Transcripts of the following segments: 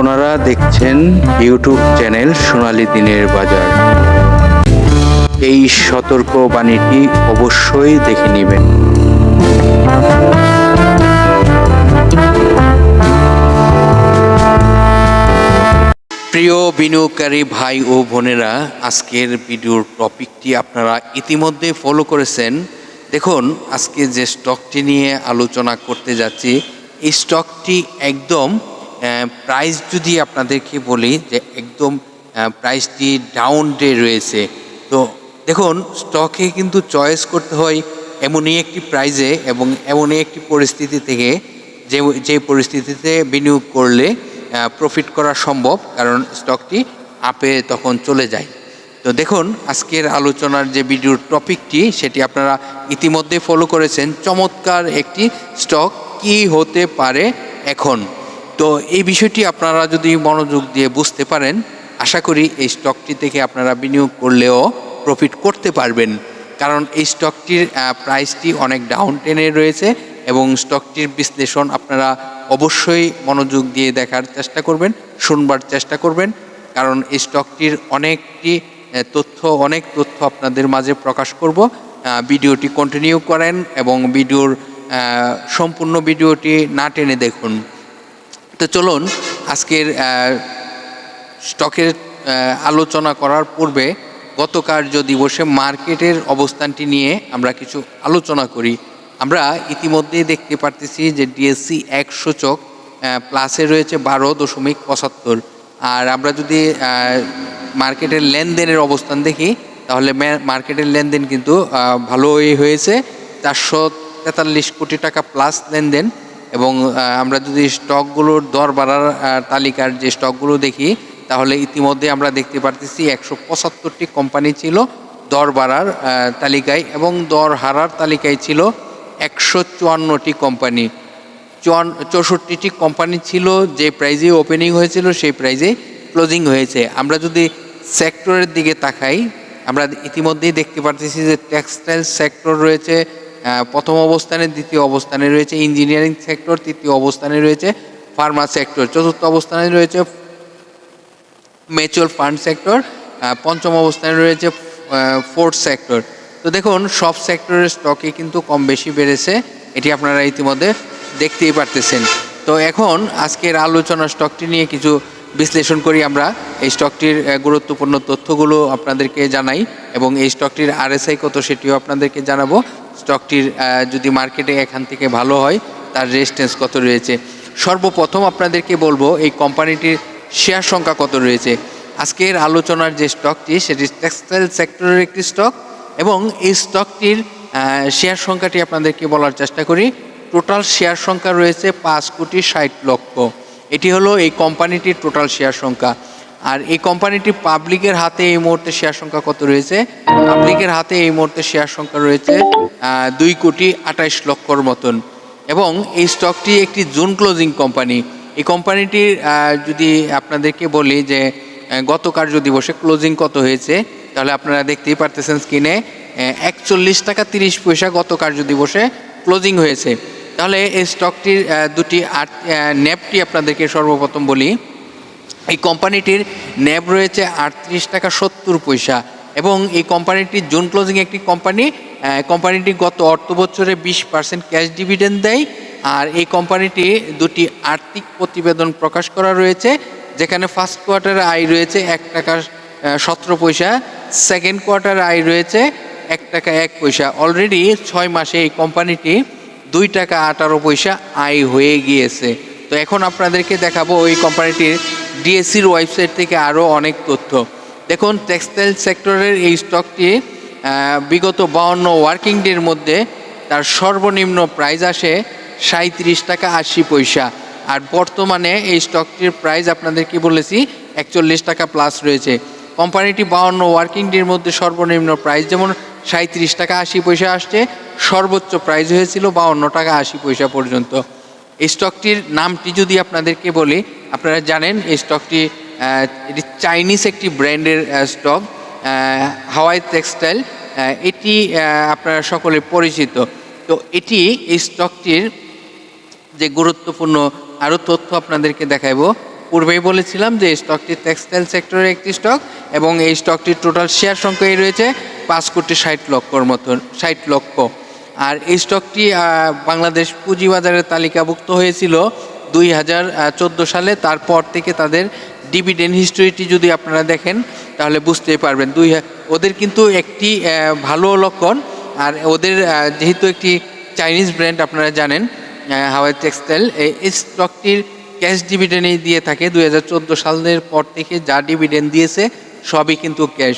আপনারা দেখছেন YouTube channel সোনালি দিনের বাজার। এই সতর্ক বাণীটি অবশ্যই দেখে নেবেন। প্রিয় বিনিয়োগকারী ভাই ও বোনেরা, আজকের ভিডিওর টপিকটি আপনারা ইতিমধ্যে ফলো করেছেন। দেখুন, আজকে যে স্টকটি নিয়ে আলোচনা করতে যাচ্ছি, এই স্টকটি একদম প্রাইস যদি আপনাদেরকে বলি যে একদম প্রাইসটি ডাউন ডে রয়েছে, তো দেখুন স্টকে কিন্তু চয়েস করতে হয় এমনই একটি প্রাইজে এবং এমনই একটি পরিস্থিতি থেকে যে যে পরিস্থিতিতে বিনিয়োগ করলে প্রফিট করা সম্ভব, কারণ স্টকটি আপে তখন চলে যায়। তো দেখুন, আজকের আলোচনার যে ভিডিওর টপিকটি সেটি আপনারা ইতিমধ্যে ফলো করেছেন। চমৎকার একটি স্টক কি হতে পারে এখন? তো এই বিষয়টি আপনারা যদি মনোযোগ দিয়ে বুঝতে পারেন, আশা করি এই স্টকটি থেকে আপনারা বিনিয়োগ করলেও প্রফিট করতে পারবেন। কারণ এই স্টকটির প্রাইসটি অনেক ডাউন টেনে রয়েছে এবং স্টকটির বিশ্লেষণ আপনারা অবশ্যই মনোযোগ দিয়ে দেখার চেষ্টা করবেন, শুনবার চেষ্টা করবেন। কারণ এই স্টকটির অনেকটি তথ্য, অনেক তথ্য আপনাদের মাঝে প্রকাশ করব। ভিডিওটি কন্টিনিউ করেন এবং ভিডিওর সম্পূর্ণ ভিডিওটি না টেনে দেখুন। তো চলুন আজকের স্টকের আলোচনা করার পূর্বে গত কার্য দিবসে মার্কেটের অবস্থানটি নিয়ে আমরা কিছু আলোচনা করি। আমরা ইতিমধ্যেই দেখতে পারতেছি যে ডিএসসি এক সূচক প্লাসে রয়েছে বারো দশমিক পঁচাত্তর। আর আমরা যদি মার্কেটের লেনদেনের অবস্থান দেখি, তাহলে মার্কেটের লেনদেন কিন্তু ভালোই হয়েছে। চারশো তেতাল্লিশ কোটি টাকা প্লাস লেনদেন। এবং আমরা যদি স্টকগুলোর দর বাড়ার তালিকার যে স্টকগুলো দেখি, তাহলে ইতিমধ্যে আমরা দেখতে পারতেছি একশো পঁচাত্তরটি কোম্পানি ছিল দর বাড়ার তালিকায় এবং দর হারার তালিকায় ছিল একশো চুয়ান্নটি কোম্পানি। চুয়ান্ন চৌষট্টিটি কোম্পানি ছিল যে প্রাইজে ওপেনিং হয়েছিল, সেই প্রাইজে ক্লোজিং হয়েছে। আমরা যদি সেক্টরের দিকে তাকাই, আমরা ইতিমধ্যেই দেখতে পারতেছি যে টেক্সটাইল সেক্টর রয়েছে প্রথম অবস্থানে, দ্বিতীয় অবস্থানে রয়েছে ইঞ্জিনিয়ারিং সেক্টর তৃতীয় অবস্থানে রয়েছে ফার্মা সেক্টর চতুর্থ অবস্থানে রয়েছে মিউচুয়াল ফান্ড সেক্টর পঞ্চম অবস্থানে রয়েছে ফোর্থ সেক্টর তো দেখুন, সব সেক্টরের স্টকে কিন্তু কম বেশি বেড়েছে, এটি আপনারা ইতিমধ্যে দেখতেই পারতেছেন। তো এখন আজকের আলোচনা স্টকটি নিয়ে কিছু বিশ্লেষণ করি আমরা। এই স্টকটির গুরুত্বপূর্ণ তথ্যগুলো আপনাদেরকে জানাই এবং এই স্টকটির আরএসআই কত সেটিও আপনাদেরকে জানাব। স্টকটির যদি মার্কেটে এখান থেকে ভালো হয়, তার রেজিস্ট্যান্স কত রয়েছে? সর্বপ্রথম আপনাদেরকে বলব, এই কোম্পানিটির শেয়ার সংখ্যা কত রয়েছে? আজকের আলোচনার যে স্টকটি, সেটি টেক্সটাইল সেক্টরের একটি স্টক এবং এই স্টকটির শেয়ার সংখ্যাটি আপনাদেরকে বলার চেষ্টা করি। টোটাল শেয়ার সংখ্যা রয়েছে পাঁচ কোটি ষাট লক্ষ। এটি হলো এই কোম্পানিটির টোটাল শেয়ার সংখ্যা। আর এই কোম্পানিটি পাবলিকের হাতে এই মুহূর্তে শেয়ার সংখ্যা কত রয়েছে? পাবলিকের হাতে এই মুহূর্তে শেয়ার সংখ্যা রয়েছে দুই কোটি আঠাইশ লক্ষর মতন। এবং এই স্টকটি একটি জুন ক্লোজিং কোম্পানি। এই কোম্পানিটির যদি আপনাদেরকে বলি যে গত কার্য দিবসে ক্লোজিং কত হয়েছে, তাহলে আপনারা দেখতেই পারতেছেন স্ক্রিনে একচল্লিশ টাকা তিরিশ পয়সা গত কার্য দিবসে ক্লোজিং হয়েছে। তাহলে এই স্টকটির দুটি আট ন্যাপটি আপনাদেরকে সর্বপ্রথম বলি। এই কোম্পানিটির ন্যাব রয়েছে আটত্রিশ টাকা সত্তর পয়সা এবং এই কোম্পানিটির জুন ক্লোজিং একটি কোম্পানি কোম্পানিটি গত অর্থ বছরে বিশ পার্সেন্ট ক্যাশ ডিভিডেন্ড দেয় আর এই কোম্পানিটি দুটি আর্থিক প্রতিবেদন প্রকাশ করা রয়েছে যেখানে ফার্স্ট কোয়ার্টারে আয় রয়েছে এক টাকা সতেরো পয়সা, সেকেন্ড কোয়ার্টারে আয় রয়েছে এক টাকা এক পয়সা। অলরেডি ছয় মাসে এই কোম্পানিটি দুই টাকা আঠারো পয়সা আয় হয়ে গিয়েছে। তো এখন আপনাদেরকে দেখাবো ওই কোম্পানিটির ডিএসসির ওয়েবসাইট থেকে আরও অনেক তথ্য। দেখুন, টেক্সটাইল সেক্টরের এই স্টকটি বিগত বাউন্ন ওয়ার্কিং ডের মধ্যে তার সর্বনিম্ন প্রাইস আসে সাঁত্রিশ টাকা আশি পয়সা। আর বর্তমানে এই স্টকটির প্রাইস আপনাদেরকে বলেছি একচল্লিশ টাকা প্লাস রয়েছে। কোম্পানিটি বাউন্ন ওয়ার্কিং ডের মধ্যে সর্বনিম্ন প্রাইস যেমন সাঁত্রিশ টাকা আশি পয়সা আসছে, সর্বোচ্চ প্রাইস হয়েছিল বাউন্ন টাকা আশি পয়সা পর্যন্ত। এই স্টকটির নামটি যদি আপনাদেরকে বলি, আপনারা জানেন এই স্টকটি এটি চাইনিজ একটি ব্র্যান্ডের স্টক হাওয়াই টেক্সটাইল এটি আপনারা সকলে পরিচিত। তো এটি এই স্টকটির যে গুরুত্বপূর্ণ আরও তথ্য আপনাদেরকে দেখাইব, পূর্বেই বলেছিলাম যে স্টকটি টেক্সটাইল সেক্টরের একটি স্টক এবং এই স্টকটির টোটাল শেয়ার সংখ্যাই রয়েছে পাঁচ কোটি ষাট লক্ষর মতন, ষাট লক্ষ। আর এই স্টকটি বাংলাদেশ পুঁজিবাজারের তালিকাভুক্ত হয়েছিল দুই হাজার চোদ্দ সালে। তারপর থেকে তাদের ডিভিডেন্ড হিস্টোরিটি যদি আপনারা দেখেন, তাহলে বুঝতেই পারবেন। দুই ওদের কিন্তু একটি ভালো লক্ষণ। আর ওদের যেহেতু একটি চাইনিজ ব্র্যান্ড আপনারা জানেন হাওয়াই টেক্সটাইল এই স্টকটির ক্যাশ ডিভিডেন্ডই দিয়ে থাকে। দুই হাজার চোদ্দ সালের পর থেকে যা ডিভিডেন্ড দিয়েছে, সবই কিন্তু ক্যাশ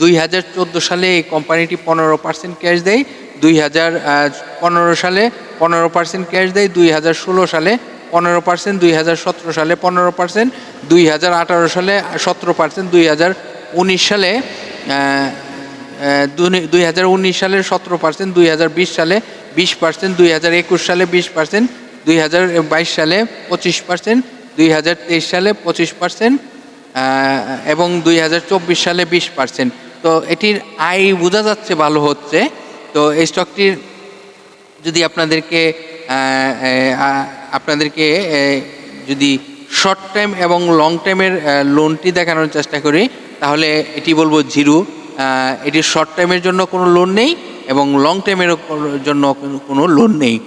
দুই হাজার চোদ্দ সালে এই কোম্পানিটি পনেরো পার্সেন্ট ক্যাশ দেয়। দুই হাজার পনেরো সালে পনেরো পার্সেন্ট ক্যাশ দেয় দুই হাজার ষোলো সালে পনেরো পার্সেন্ট দুই হাজার সতেরো সালে পনেরো পার্সেন্ট দুই হাজার আঠারো সালে সতেরো পার্সেন্ট দুই হাজার উনিশ সালে দুই হাজার উনিশ সালে সতেরো পার্সেন্ট দুই হাজার বিশ সালে বিশ পার্সেন্ট দুই হাজার একুশ সালে বিশ পার্সেন্ট দুই হাজার বাইশ সালে পঁচিশ পার্সেন্ট দুই হাজার তেইশ সালে পঁচিশ পার্সেন্ট এবং দুই হাজার চব্বিশ সালে বিশ পার্সেন্ট তো এটির আয় বোঝা যাচ্ছে ভালো হচ্ছে তো এই স্টকটির যদি আপনাদেরকে আপনাদেরকে যদি শর্ট টাইম এবং লং টাইমের লোনটি দেখানোর চেষ্টা করি, তাহলে এটি বলব জিরো এটির শর্ট টাইমের জন্য কোনো লোন নেই এবং লং টাইমের জন্য কোনো- লোন নেই।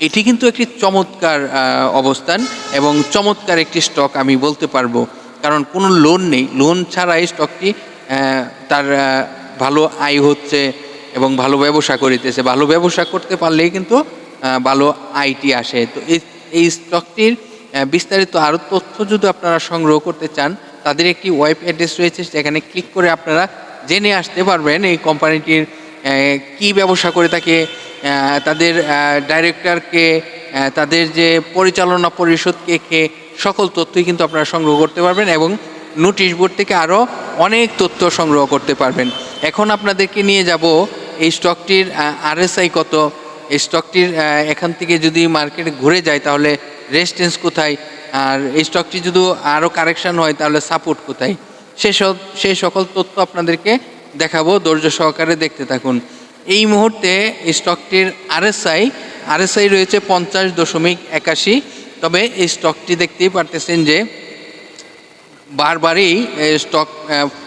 এটি কিন্তু একটি চমৎকার অবস্থান এবং চমৎকার একটি স্টক আমি বলতে পারব। কারণ কোনো লোন নেই। লোন ছাড়া এই স্টকটি তার ভালো আয় হচ্ছে এবং ভালো ব্যবসা করিতেছে। ভালো ব্যবসা করতে পারলেই কিন্তু ভালো আইটি আসে। তো এই স্টকটির বিস্তারিত আরও তথ্য যদি আপনারা সংগ্রহ করতে চান, তাদের একটি ওয়েব অ্যাড্রেস রয়েছে, সেখানে ক্লিক করে আপনারা জেনে আসতে পারবেন এই কোম্পানিটির কি ব্যবসা করে থাকে তাদের ডাইরেক্টরকে তাদের যে পরিচালনা পরিষদকে কে, সকল তথ্যই কিন্তু আপনারা সংগ্রহ করতে পারবেন এবং নোটিশ বোর্ড থেকে আরও অনেক তথ্য সংগ্রহ করতে পারবেন। এখন আপনাদেরকে নিয়ে যাব এই স্টকটির আরএসআই কত? এই স্টকটির এখান থেকে যদি মার্কেটে ঘুরে যায় তাহলে রেজিস্ট্যান্স কোথায়? আর এই স্টকটি যদি আরও কারেকশন হয় তাহলে সাপোর্ট কোথায়? সেসব সেই সকল তথ্য আপনাদেরকে দেখাবো, ধৈর্য সহকারে দেখতে থাকুন। এই মুহূর্তে এই স্টকটির আরএসআই আরএসআই রয়েছে পঞ্চাশ দশমিক একাশি। তবে এই স্টকটি দেখতেই পারতেছেন যে বারবারই স্টক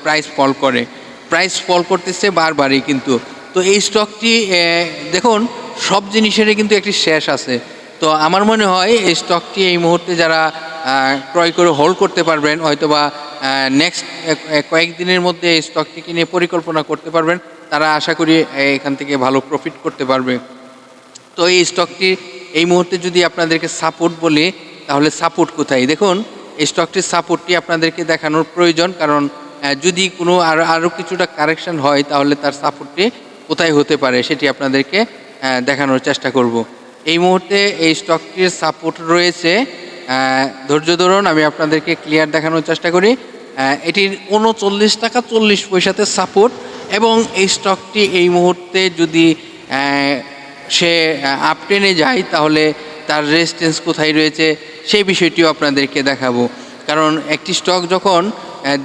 প্রাইস ফল করে। প্রাইস ফল করতেছে বারবারই কিন্তু। তো এই স্টকটি দেখুন, সব জিনিসেরই কিন্তু একটি শেষ আছে। তো আমার মনে হয় এই স্টকটি এই মুহূর্তে যারা ক্রয় করে হোল্ড করতে পারবেন, হয়তোবা নেক্সট কয়েকদিনের মধ্যে এই স্টকটিকে নিয়ে পরিকল্পনা করতে পারবেন, তারা আশা করি এখান থেকে ভালো প্রফিট করতে পারবে। তো এই স্টকটি এই মুহূর্তে যদি আপনাদেরকে সাপোর্ট বলি, তাহলে সাপোর্ট কোথায়? দেখুন, এই স্টকটির সাপোর্টটি আপনাদেরকে দেখানোর প্রয়োজন, কারণ যদি কোনো আরও আরও কিছুটা কারেকশন হয়, তাহলে তার সাপোর্টটি কোথায় হতে পারে সেটি আপনাদেরকে দেখানোর চেষ্টা করব। এই মুহূর্তে এই স্টকটির সাপোর্ট রয়েছে। ধৈর্য ধরুন, আমি আপনাদেরকে ক্লিয়ার দেখানোর চেষ্টা করি। এটির উনচল্লিশ টাকা চল্লিশ পয়সাতে সাপোর্ট এবং এই স্টকটি এই মুহূর্তে যদি সে আপ টেনে যায়, তাহলে তার রেজিস্ট্যান্স কোথায় রয়েছে, সেই বিষয়টিও আপনাদেরকে দেখাবো। কারণ একটি স্টক যখন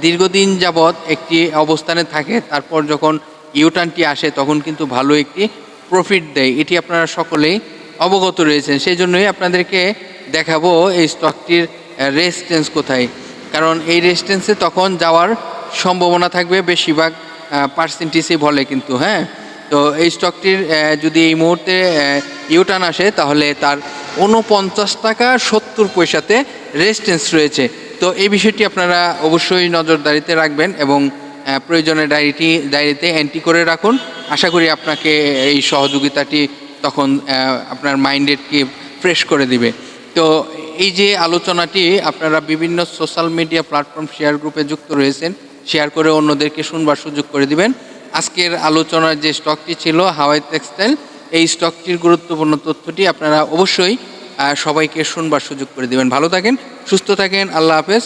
দীর্ঘদিন যাবৎ একটি অবস্থানে থাকে, তারপর যখন ইউটার্নটি আসে তখন কিন্তু ভালো একটি প্রফিট দেয়। এটি আপনারা সকলেই অবগত রয়েছেন। সেই জন্যই আপনাদেরকে দেখাবো এই স্টকটির রেজিস্ট্যান্স কোথায়। কারণ এই রেজিস্ট্যান্সে তখন যাওয়ার সম্ভাবনা থাকবে, বেশিরভাগ পার্সেন্টেজই বলে কিন্তু হ্যাঁ? তো এই স্টকটির যদি এই মুহূর্তে ইউটার্ন আসে তাহলে তার উনপঞ্চাশ টাকা সত্তর পয়সাতে রেজিস্ট্যান্স রয়েছে। তো এই বিষয়টি আপনারা অবশ্যই নজরদারিতে রাখবেন এবং প্রয়োজনে ডায়েরিটি, ডায়েরিতে এন্ট্রি করে রাখুন। আশা করি আপনাকে এই সহযোগিতাটি তখন আপনার মাইন্ডেডকে ফ্রেশ করে দিবে। তো এই যে আলোচনাটি আপনারা বিভিন্ন সোশ্যাল মিডিয়া প্ল্যাটফর্ম শেয়ার গ্রুপে যুক্ত রয়েছেন শেয়ার করে অন্যদেরকে শুনবার সুযোগ করে দিবেন। আজকের আলোচনার যে স্টকটি ছিল হাওয়াই টেক্সটাইল এই স্টকটির গুরুত্বপূর্ণ তথ্যটি আপনারা অবশ্যই সবাইকে শুনবার সুযোগ করে দেবেন। ভালো থাকেন সুস্থ থাকেন আল্লাহ হাফেজ।